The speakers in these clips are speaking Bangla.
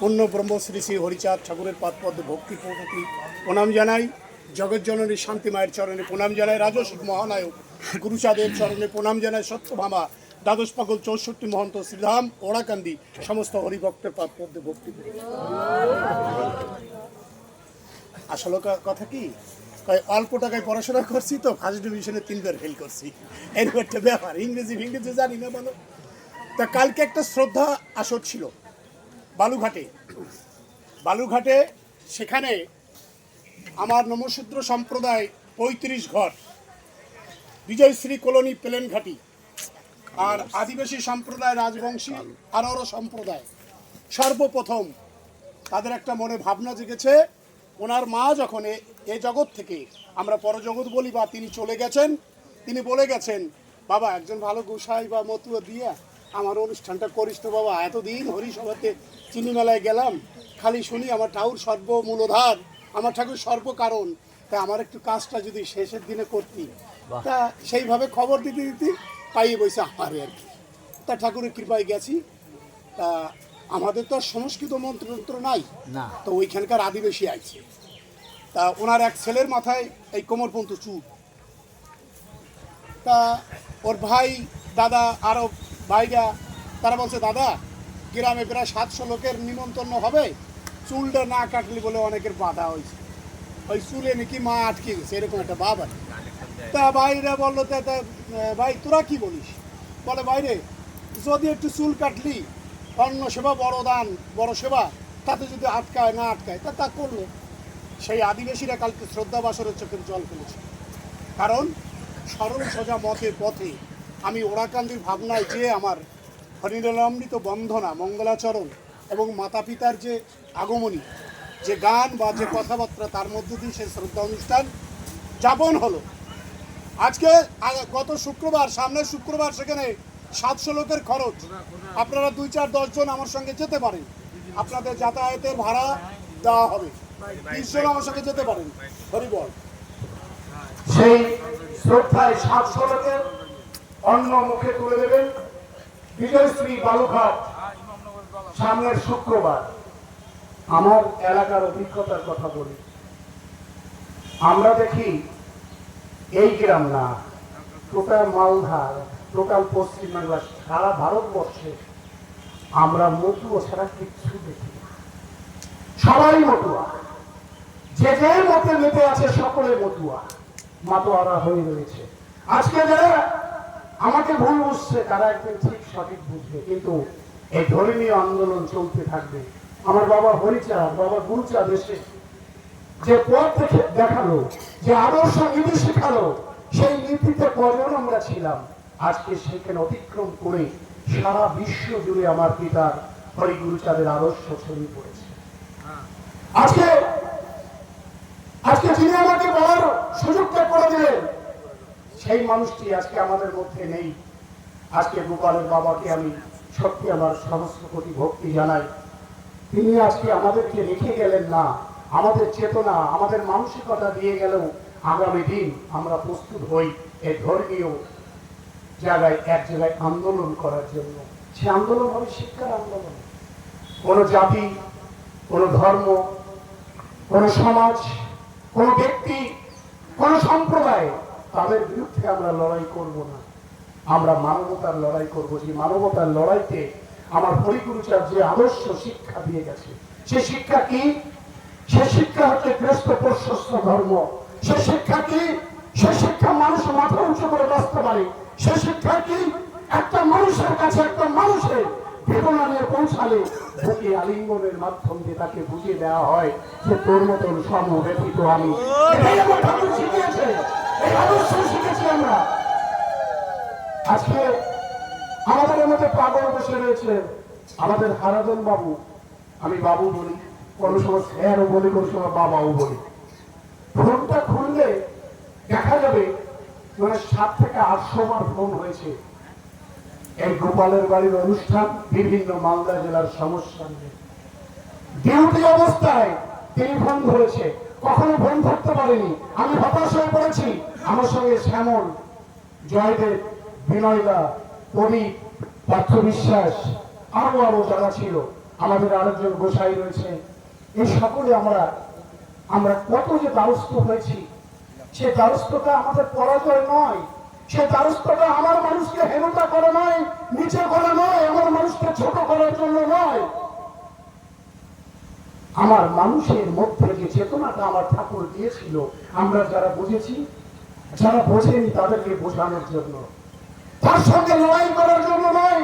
পূর্ণ ব্রহ্ম শ্রী হরিচাঁদ ঠাকুরের পাদপদ্মে ভক্তি প্রভৃতি প্রণাম জানাই। জগজ্জননী শান্তি মায়ের চরণে প্রণাম জানাই। রাজস্ব মহানায়ক গুরুচাঁদের চরণে প্রণাম জানাই। সত্যভামা দ্বাদশ পাগল চৌষট্টি মহন্ত শ্রীধাম, ওড়াকান্দি, সমস্ত হরিভক্তের পাদপদ্মে ভক্তি। আসলে কথা কি? অল্প টাকায় পড়াশোনা করছি তো ফার্স্ট ডিভিশনে তিনবার ফেল করছি। এরকম একটা ব্যাপার। ইংরেজি ইংরেজি জানি না বলো। তা কালকে একটা শ্রদ্ধা আসর ছিল। বালুঘাটে। বালুঘাটে সেখানে আমার নমশূদ্র সম্প্রদায় পঁয়ত্রিশ ঘর। বিজয়শ্রী কলোনি প্লেন ঘাটি আর আদিবাসী সম্প্রদায় রাজবংশী আরও সম্প্রদায়। সর্বপ্রথম তাদের একটা মনে ভাবনা জেগেছে, ওনার মা যখন এ- জগৎ থেকে আমরা পরজগৎ বলি বা তিনি চলে গেছেন, তিনি বলে গেছেন, বাবা, একজন ভালো গোসাই বা মতুয়া দিয়ে আমার অনুষ্ঠানটা করিস তো বাবা। এতদিন হরিসভাতে চিনি মেলায় গেলাম। খালি শুনি আমার ঠাকুর সর্বমূলধার আমার ঠাকুর সর্বকারণ। তা আমার একটু কাজটা যদি শেষের দিনে করতি তা সেইভাবে খবর দিতে দিতে পাইয়ে বইছে আমারে আর কি। তা ঠাকুরের কৃপায় গেছি। তা আমাদের তো আর সংস্কৃত মন্ত্রতন্ত্র নাই। না। তো ওইখানকার আদিবাসী আছে তা ওনার এক ছেলের মাথায় এই কোমরপন্ত চুল। তা ওর ভাই দাদা আরও ভাইরা তারা বলছে, দাদা, গ্রামে প্রায় সাতশো লোকের নিমন্ত্রণ হবে। চুলটা না কাটলি বলে অনেকের বাধা হয়েছে। ওই চুলে নাকি মা আটকে গেছে, এরকম একটা আছে তা ভাইরা বলল, তা ভাই, তোরা কি বলিস? বলে বাইরে যদি একটু চুল কাটলি, অন্ন সেবা বড় দান, বড় সেবা, তাতে যদি আটকায়, না আটকায়, তা তা করল। সেই আদিবাসীরা কালকে শ্রদ্ধা বাসরের চোখের জল ফেলেছে। কারণ, সরল সোজা মতের পথে আমি ওরাকান্দির ভাবনায় যে আমার হরিণামৃত বন্ধনা, মঙ্গলাচরণ এবং মাতা পিতার যে আগমনী, যে গান বা যে কথাবার্তা, তার মধ্য দিয়ে সেই শ্রদ্ধা অনুষ্ঠান যাপন হলো। আজকে গত শুক্রবার, সামনের শুক্রবার সেখানে সাতশো লোকের খরচ। আপনারা দুই চার দশজন আমার সঙ্গে যেতে পারেন। আপনাদের যাতায়াতের ভাড়া দেওয়া হবে। জন আমার সঙ্গে যেতে পারেন। হরিবল। সেই শ্রদ্ধায় সাতশো লোকের অন্ন মুখে তুলে দেবেন। বিজয়শ্রী বালুঘাট, সামনের শুক্রবার। আমার এলাকার অভিজ্ঞতার কথা বলি। আমরা দেখি এই গ্রাম না, টোটাল মালদা, টোটাল পশ্চিমবাংলা সারা ভারতবর্ষে আমরা মতুয়া ছাড়া কিচ্ছু দেখি। সবাই মতুয়া। যে যে মতে মেতে আছে সকলে মতুয়া। মাতোয়ারা হয়ে রয়েছে। আজকে যারা আমাকে ভুল বুঝছে, তারা একদিন ঠিক সঠিক বুঝবে। কিন্তু এই ধর্মীয় আন্দোলন চলতে থাকবে। আমার বাবা হরিচাঁদ, বাবা গুরুচাঁদ এসে যে পথ দেখে দেখাল, যে আদর্শ নীতি শেখালো, সেই নীতিতে কজন আমরা ছিলাম, আজকে সেখানে অতিক্রম করে সারা বিশ্ব জুড়ে আমার পিতার হরিগুরুচাঁদের আদর্শ ছড়িয়ে পড়েছে। আজকে আজকে যিনি আমাকে বলার সুযোগটা করে দিলেন সেই মানুষটি আজকে আমাদের মধ্যে নেই। আজকে গোপালের বাবাকে আমি সত্যি আমার সমস্ত কোটি ভক্তি জানাই। তিনি আজকে আমাদেরকে রেখে গেলেন না। আমাদের চেতনা, আমাদের মানসিকতা দিয়ে গেলেও আগামী দিন আমরা প্রস্তুত হই এই ধর্মীয় জায়গায়, এক জায়গায় আন্দোলন করার জন্য। সে আন্দোলন হবে শিক্ষার আন্দোলন। কোনো জাতি, কোনো ধর্ম, কোনো সমাজ, কোনো ব্যক্তি, কোনো সম্প্রদায় তাদের বিরুদ্ধে আমরা লড়াই করব না। আমরা মানবতার লড়াই করব। যে মানবতার লড়াইতে আমার হরিগুরুচার যে আদর্শ শিক্ষা দিয়ে গেছে, সে শিক্ষা কি? সে শিক্ষা হচ্ছে গ্রস্ত প্রশস্ত ধর্ম। সে শিক্ষা কি? সে শিক্ষা মানুষ মাথা উঁচু করে বাঁচতে পারে। সে শিক্ষা কি? একটা মানুষের কাছে একটা মানুষের বেদনা নিয়ে পৌঁছালে বুকে আলিঙ্গনের মাধ্যম দিয়ে তাকে বুঝিয়ে দেওয়া হয় যে তোর মতন সম ব্যতীত আমি ঠাকুর শিখিয়েছে। এই আদর্শ শিখেছি আমরা। আজকে আমাদের মধ্যে পাগল বসে রয়েছে আমাদের হারাদন বাবু। আমি বাবু বলি, কোনো সময় স্যারও বলি, কোনো সময় বাবাও বলি। ফোনটা খুললে দেখা যাবে মানে সাত থেকে আটশো বার ফোন হয়েছে। এই গোপালের বাড়ির অনুষ্ঠান বিভিন্ন মালদা জেলার সমস্যা নিয়ে। ডিউটি অবস্থায় তিনি ফোন ধরেছে। কখনো ফোন ধরতে পারেনি। আমি হতাশ হয়ে পড়েছি। আমার সঙ্গে শ্যামল, জয়দেব, বিনয়দা কবি পার্থ বিশ্বাস, আরও আরও যারা ছিল, আমাদের আরেকজন গোসাই রয়েছে। এই সকলে আমরা আমরা কত যে দ্বারস্থ হয়েছি, সে দ্বারস্থতা আমাদের পরাজয় নয়। সে দ্বারস্থতা আমার মানুষকে হেনতা করা নয়, নিচে করা নয়, আমার মানুষকে ছোট করার জন্য নয়। আমার মানুষের মধ্যে যে চেতনাটা আমার ঠাকুর দিয়েছিল, আমরা যারা বুঝেছি, যারা বোঝেনি তাদেরকে বোঝানোর জন্য। তার সঙ্গে লড়াই করার জন্য নয়।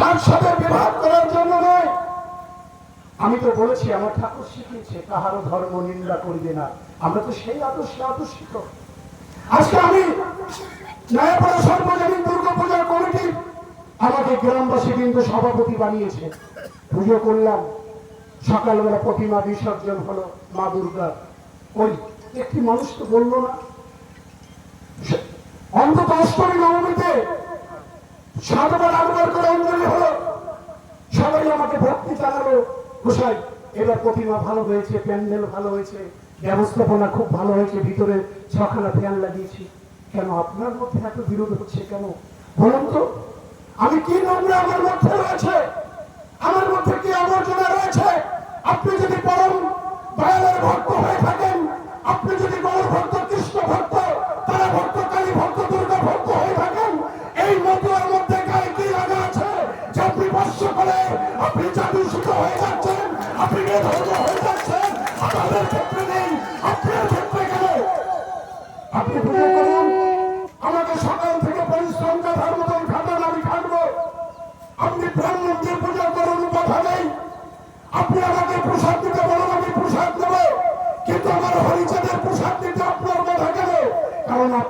তার সাথে বিভাগ করার জন্য নয়। আমি তো বলেছি, আমার ঠাকুর শিখিয়েছে, কাহারও ধর্ম নিন্দা করবে না। আমরা তো সেই আদর্শে আদর্শিত। আজকে আমি নয়াপাড়া সর্বজনীন দুর্গা পূজার কমিটি আমাকে গ্রামবাসী কিন্তু সভাপতি বানিয়েছে। পুজো করলাম। সকালবেলা প্রতিমা বিসর্জন হলো মা দুর্গা ওই একটি মানুষ তো বলল না। অন্তত অষ্টমী নবমীতে সাতবার আটবার করে অঞ্জলি হলো। সবাই আমাকে ভক্তি জানালো, গোসাই, এবার প্রতিমা ভালো হয়েছে, প্যান্ডেল ভালো হয়েছে, ব্যবস্থাপনা খুব ভালো হয়েছে, ভিতরে ছখানা ফ্যান লাগিয়েছি। কেন আপনার মধ্যে এত বিরোধ হচ্ছে কেন? বলুন তো, আমি কি নোংরা আমার মধ্যে রয়েছে? আমার মধ্যে কি আবর্জনা রয়েছে? আপনি যদি পরম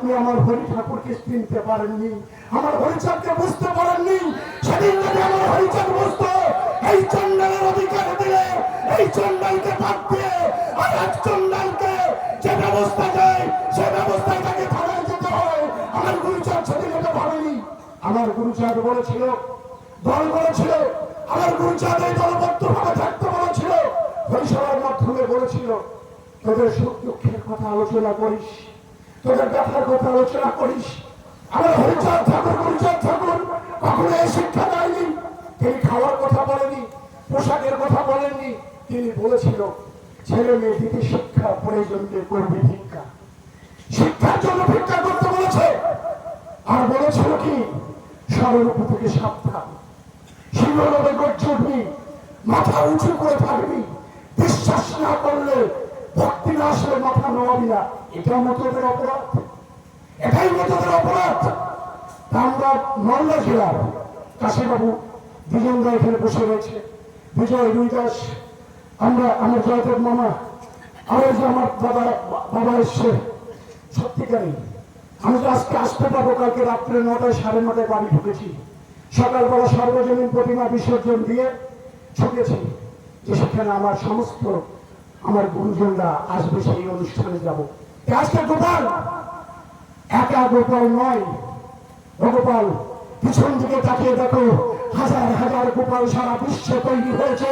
আপনি আমার হরি ঠাকুরকে চিনতে পারেননি, আমার হরিচাঁদকে বুঝতে পারেননি, সেদিন যদি আমার হরিচাঁদ বুঝতো, এই চন্ডালের অধিকার দিলে, এই চন্ডালকে বাদ দিয়ে আর এক চন্ডালকে যে ব্যবস্থা দেয়, সে ব্যবস্থায় তাকে থানায় যেতে হয়। আমার গুরুচাঁদ সেদিন এটা ভাবেনি। আমার গুরুচাঁদ বলেছিল, দল বলেছিল, আমার গুরুচাঁদ এই দলবদ্ধ ভাবে থাকতে বলেছিল। হরিসভার মাধ্যমে বলেছিল, তোদের সুখ দুঃখের কথা আলোচনা করিস। তোদের ব্যথার কথা আলোচনা করিস। আমার হরিচাঁদ ঠাকুর, গুরুচাঁদ ঠাকুর, কখনো এই শিক্ষা দেয়নি। তিনি খাওয়ার কথা বলেনি পোশাকের কথা বলেননি। তিনি বলেছিল, ছেলে মেয়ে দিদি শিক্ষা, প্রয়োজনকে করবে ভিক্ষা। শিক্ষার জন্য ভিক্ষা করতে বলেছে। আর বলেছিল কি? সরলূপ থেকে সাবধান। গর্জে উঠবি মাথা উঁচু করে থাকবি। বিশ্বাস না করলে ভক্তি না আসলে মাথা নোয়াবি না। এটাও মতদের অপরাধ। এটাই মতদের অপরাধ। আমরা মালদা জেলার কাশীবাবু দুজনরা এখানে বসে রয়েছে। বিজয় দুই দাস, আমরা, আমার জয়দেব মামা আর যে আমার বাবা বাবা এসছে, সত্যিকারই। আমি তো আজকে আসতে পারব, কালকে রাত্রে নটায়, সাড়ে নটায় বাড়ি ঢুকেছি। সকালবেলা সর্বজনীন প্রতিমা বিসর্জন দিয়ে ছুটেছি যে সেখানে আমার সমস্ত আমার গুরুজনরা আসবে সেই অনুষ্ঠানে যাব। আজকে গোপাল। একা গোপাল নয়। গোপাল পিছন দিকে তাকিয়ে দেখো, হাজার হাজার গোপাল সারা বিশ্বে তৈরি হয়েছে।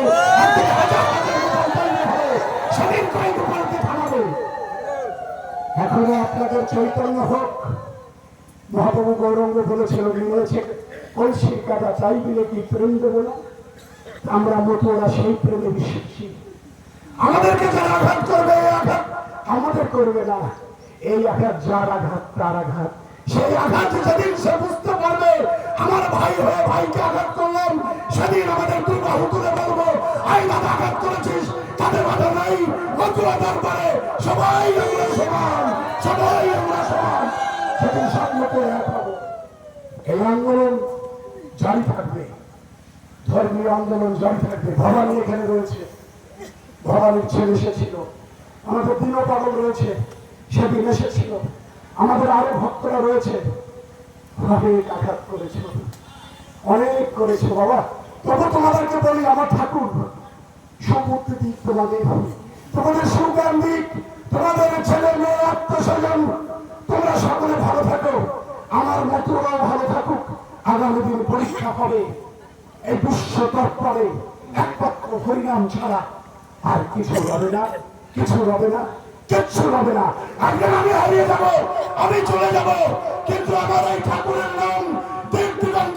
এখনও আপনাদের চৈতন্য হোক। মহাপ্রভু গৌরঙ্গ বলেছিল বলেছে কলসির কাটা চাই দিলে কি প্রেম দেবো না? আমরা মতোরা সেই প্রেমে বিশ্বাসী। আমাদেরকে যারা আঘাত করবে, আঘাত আমাদের করবে না। এই আঘাত, যার আঘাত, তার আঘাত। সেই আঘাত যেদিন সে বুঝতে পারবে, আমার ভাই হয়ে ভাইকে আঘাত করলাম, সেদিন আমাদের দুই বাহু তুলে বলব আইনাতে আঘাত করেছিস, তাদের বাধা নাই, মতুয়া দরবারে সবাই আমরা সমান, সবাই আমরা সমান। সেদিন স্বপ্ন করে এক হব। এই আন্দোলন জারি থাকবে। ধর্মীয় আন্দোলন জারি থাকবে। ভবানী এখানে রয়েছে। ভবানীর ছেলে এসেছিল। আমাদের দিন রয়েছে, সেদিন এসেছিল। আমাদের আরও ভক্তরা রয়েছে। অনেক আঘাত করেছে অনেক করেছে বাবা। তবু তোমাদেরকে বলি, আমার ঠাকুর, সমুদ্র দিক তোমাদের তোমাদের সুগান দিক, তোমাদের ছেলে মেয়ে, আত্মস্বজন, তোমরা সকলে ভালো থাকো। আমার মতোরাও ভালো থাকুক। আগামী দিন পরীক্ষা হবে। এই বিশ্ব তৎপরে একমাত্র হরিনাম ছাড়া আর কিছু হবে না, কিছু হবে না, কিচ্ছু হবে না। একদিন আমি হারিয়ে যাব, আমি চলে যাব, কিন্তু আমার এই ঠাকুরের নাম দিন দিগন্তর